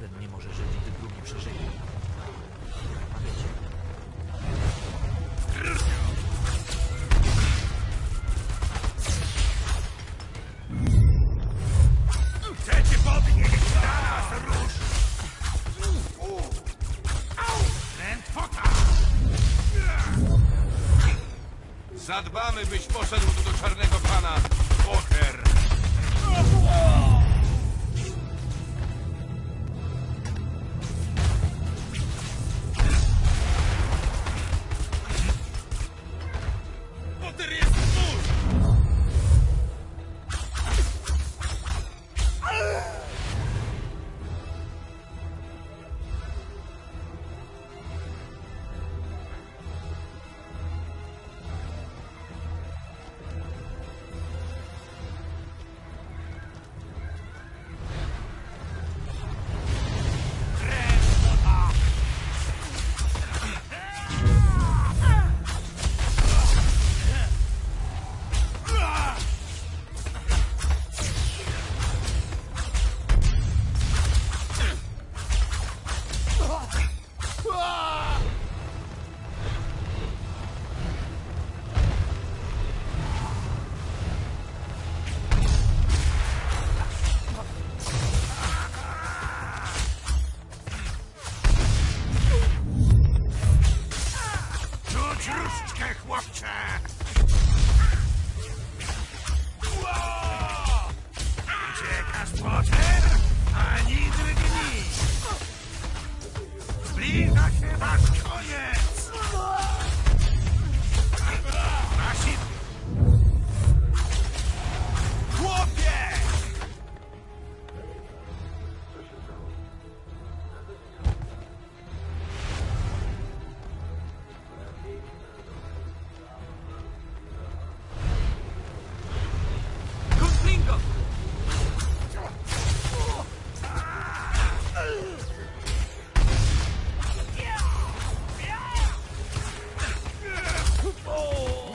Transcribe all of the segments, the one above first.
żaden nie może żyć, gdy drugi przeżyje. Pamiętajcie. Chcecie podnieść róż! Prędwota! Zadbamy, byś poszedł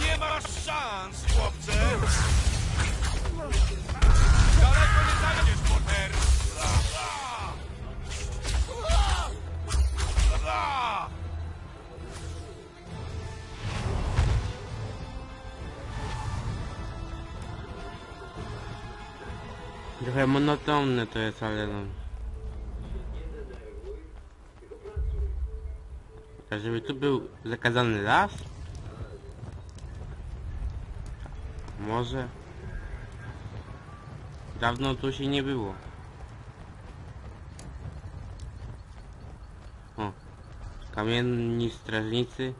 Nie masz szans, chłopcze! Daleko nie zajdziesz, Potter! Trochę monotonne to jest, ale no. A żeby tu był zakazany las? Może? Dawno tu się nie było. O, kamienni strażnicy.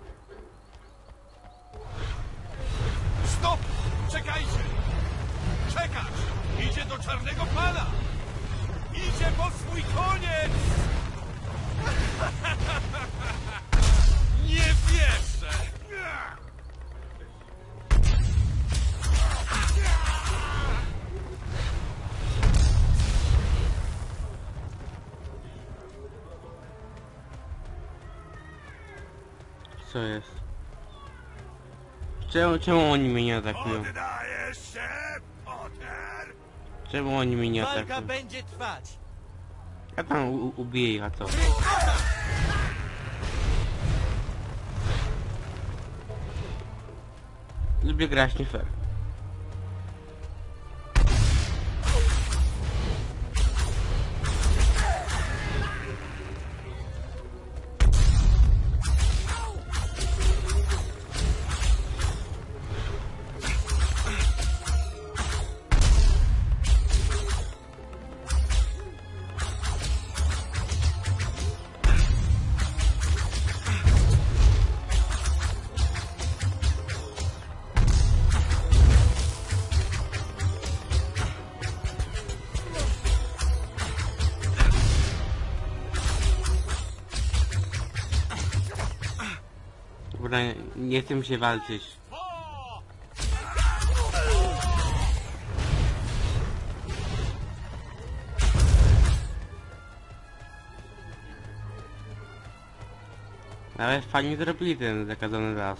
Co jest? Czemu, czemu oni mnie nie atakują? Poddajesz się, Potter? Czemu oni mnie nie Walka atakują? będzie trwać! Ja tam u- ubiję ich, a co? Lubię grać nie fair. Nie chcę mi się walczyć. Ale fajnie zrobili ten zakazany las.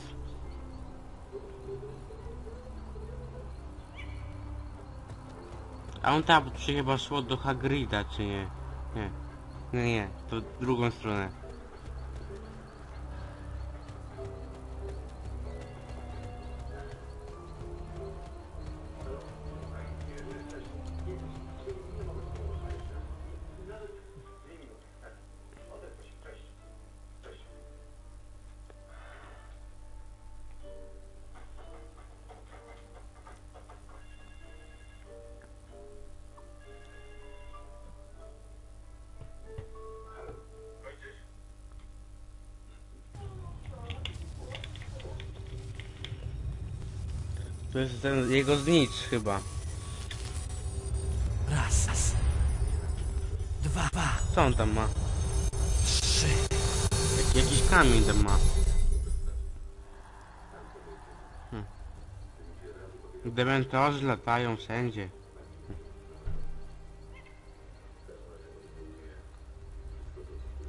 A on tam, się chyba szło do Hagrida, czy nie? Nie. No nie, to drugą stronę. To jest ten jego znicz chyba. Raz, raz. Dwa, dwa, Co on tam ma? trzy. Jak, jakiś kamień tam ma. Hm. Dementorzy latają wszędzie.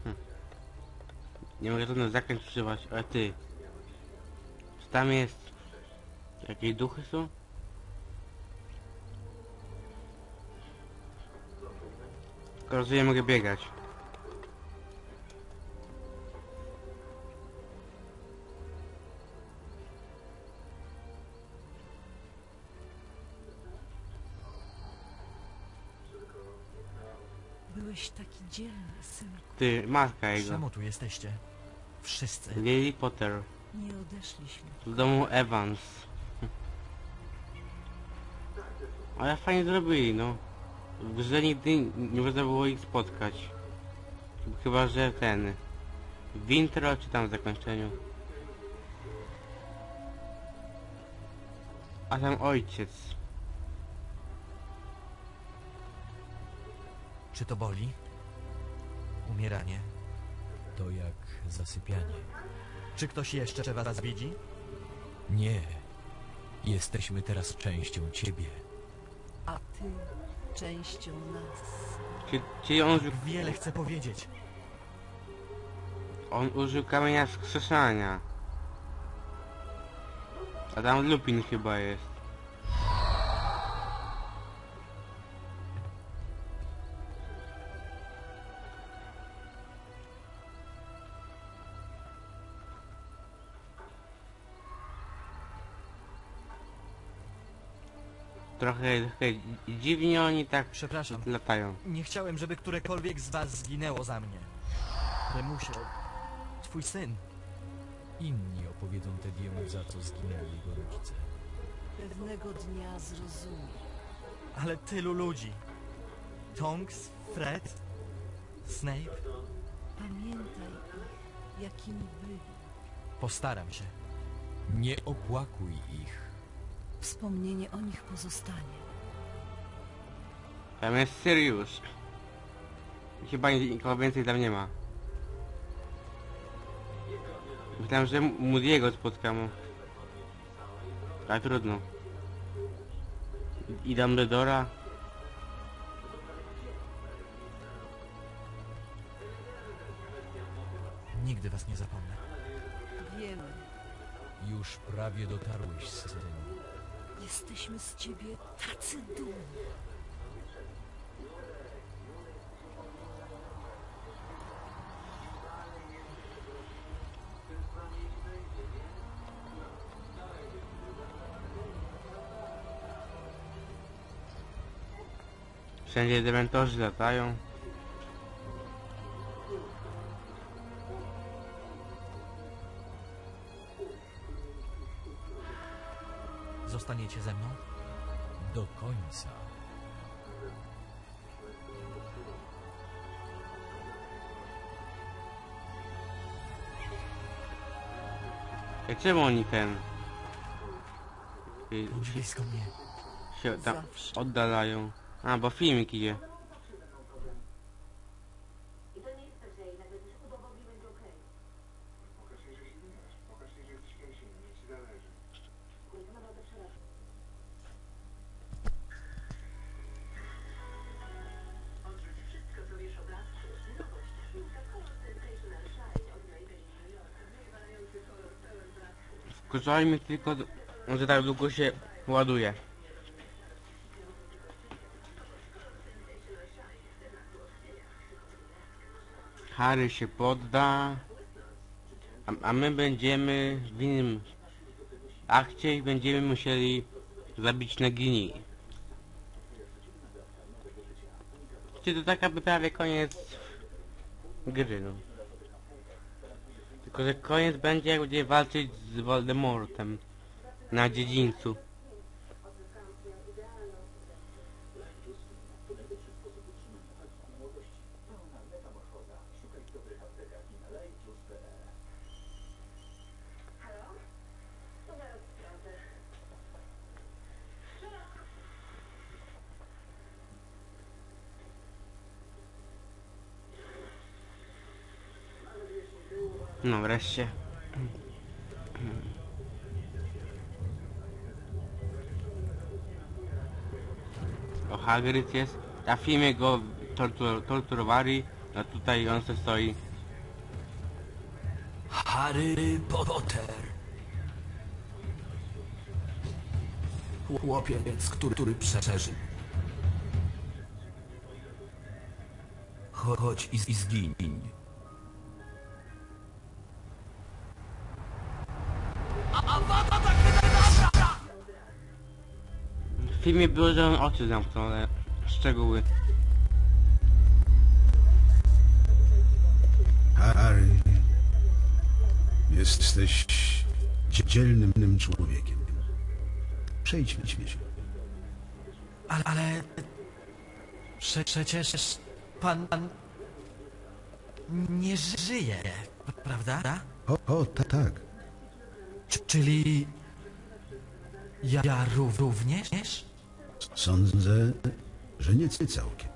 Hm. Nie mogę żadnych zakręt używać, ale ty. Czy tam jest... Jakieś duchy są? Nie mogę biegać. Byłeś taki dzielny, synku. Ty, matka jego. Czemu tu jesteście? Wszyscy. Lily Potter. Nie odeszliśmy. W domu Evans. Ale fajnie zrobili, no. W grze nigdy nie można było ich spotkać. Chyba, że ten... W intro, czy tam w zakończeniu. A tam ojciec. Czy to boli? Umieranie. To jak zasypianie. Czy ktoś jeszcze was widzi? Nie. Jesteśmy teraz częścią ciebie. A ty częścią nas. Czy, czyli on użył, Wiele chcę powiedzieć. on użył kamienia wskrzeszania. A tam Lupin chyba jest. Trochę, trochę dziwnie oni tak Przepraszam. latają. Nie chciałem, żeby którekolwiek z was zginęło za mnie. Remusio, twój syn. Inni opowiedzą Tediemu, za co zginęli jego rodzice. Pewnego dnia zrozumie. Ale tylu ludzi. Tonks, Fred, Snape. Pamiętaj ich, jakimi byli. Postaram się. Nie opłakuj ich. Wspomnienie o nich pozostanie. Tam jest Sirius. Chyba nikogo więcej tam nie ma. Myślałem, że Moody'ego spotkam. Ale trudno. I Dumbledora. Nigdy was nie zapomnę. Wiemy, Już prawie dotarłeś, synu. Jesteśmy z ciebie tacy dumni. Wszędzie dementorzy latają. Końca. Jak czemu oni ten... blisko mnie. się tam oddalają? A, bo filmik idzie. Wkurzaj mi tylko, że tak długo się ładuje. Harry się podda. A, a my będziemy w innym akcie i będziemy musieli zabić Nagini. Czy to tak jakby prawie koniec gry, no. Tylko, że koniec będzie jak będzie walczyć z Voldemortem na dziedzińcu. No wreszcie. O Hagrid jest. Filmie go tortur torturowali, a tutaj on se stoi. Harry Potter. Chłopiec, który, który przeżył. Cho- Chodź i, i zgiń. Filmie było, że on oczy zamknął, ale szczegóły. Harry, jesteś dzie- dzielnym człowiekiem. Przejdźmy się. Ale, ale... Prze, przecież pan, pan... Nie żyje, prawda? O, o ta, tak. Czy- Czyli... Ja, ja ró- również? Sądzę, że nie całkiem.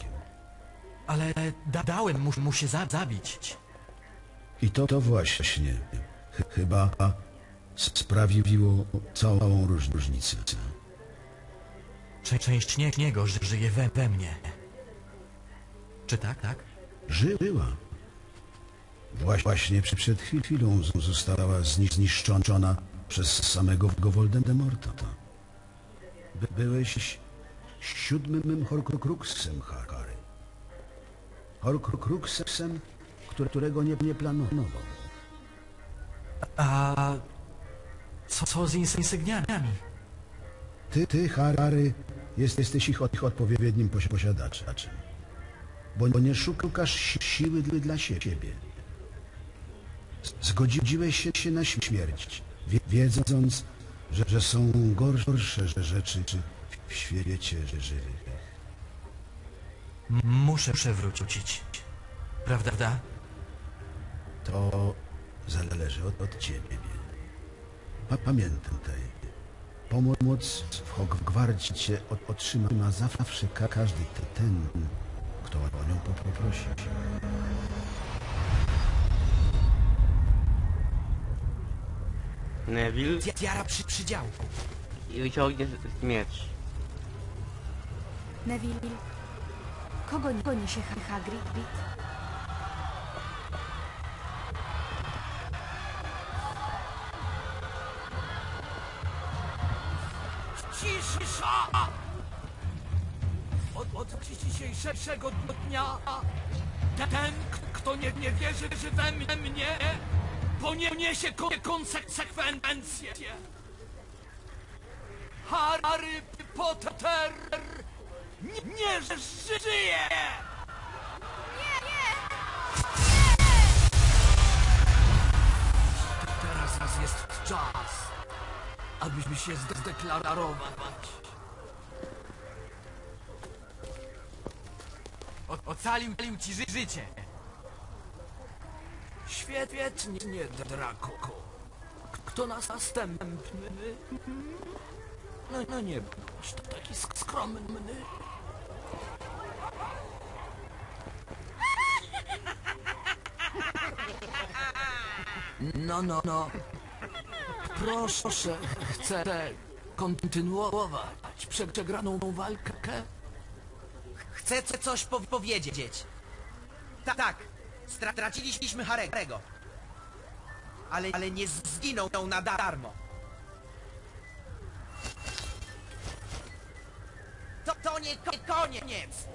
Ale da, dałem mu, mu się za, zabić. I to to właśnie ch- chyba sprawiło całą róż- różnicę. Cze- Część nie, niego ży, żyje we, we mnie. Czy tak, tak? Żyła. Właś- Właśnie przy- przed chwil- chwilą została zni- zniszczona przez samego go Voldemorta. By, byłeś siódmym Horcruxem, Harry. Horcruxem, które- którego nie, nie planował. A... Co, co z ins- insygniami? Ty, ty, Harry, jest, jesteś ich, ich odpowiednim posi- posiadaczem. Bo, nie szukasz si- siły dla, siebie. Zgodziłeś się, się na śm- śmierć, wie, wiedząc, że, że są gorsze rzeczy czy w świecie żywych. M- Muszę przewrócić. Prawda? To zależy od, od ciebie. Pa, pamiętaj, pomoc w Hogwarcie od- otrzyma zawsze ka, każdy te- ten, kto o nią po- poprosi. Neville Tiara przy przydziałku. i wyciągnie z- miecz. Neville, kogo goni się Ha- Hagrid? Cisza! Od, od dzisiejszego dnia ten, kto nie, nie wierzy we mnie, poniesie ko- konsekwencje. Harry Potter nie, nie żyje! Teraz raz jest czas, abyśmy się zde- zdeklarować. O, ocalił ci ży życie. Świetnie, Draco. Kto nas następny? No, no nie bądź to taki sk- skromny. No, no, no. Proszę, chcę kontynuować przegraną walkę. Chcę co- coś po powiedzieć. Ta tak, stra straciliśmy Harego. Ale, ale nie zginął na darmo. To, to nie ko- koniec.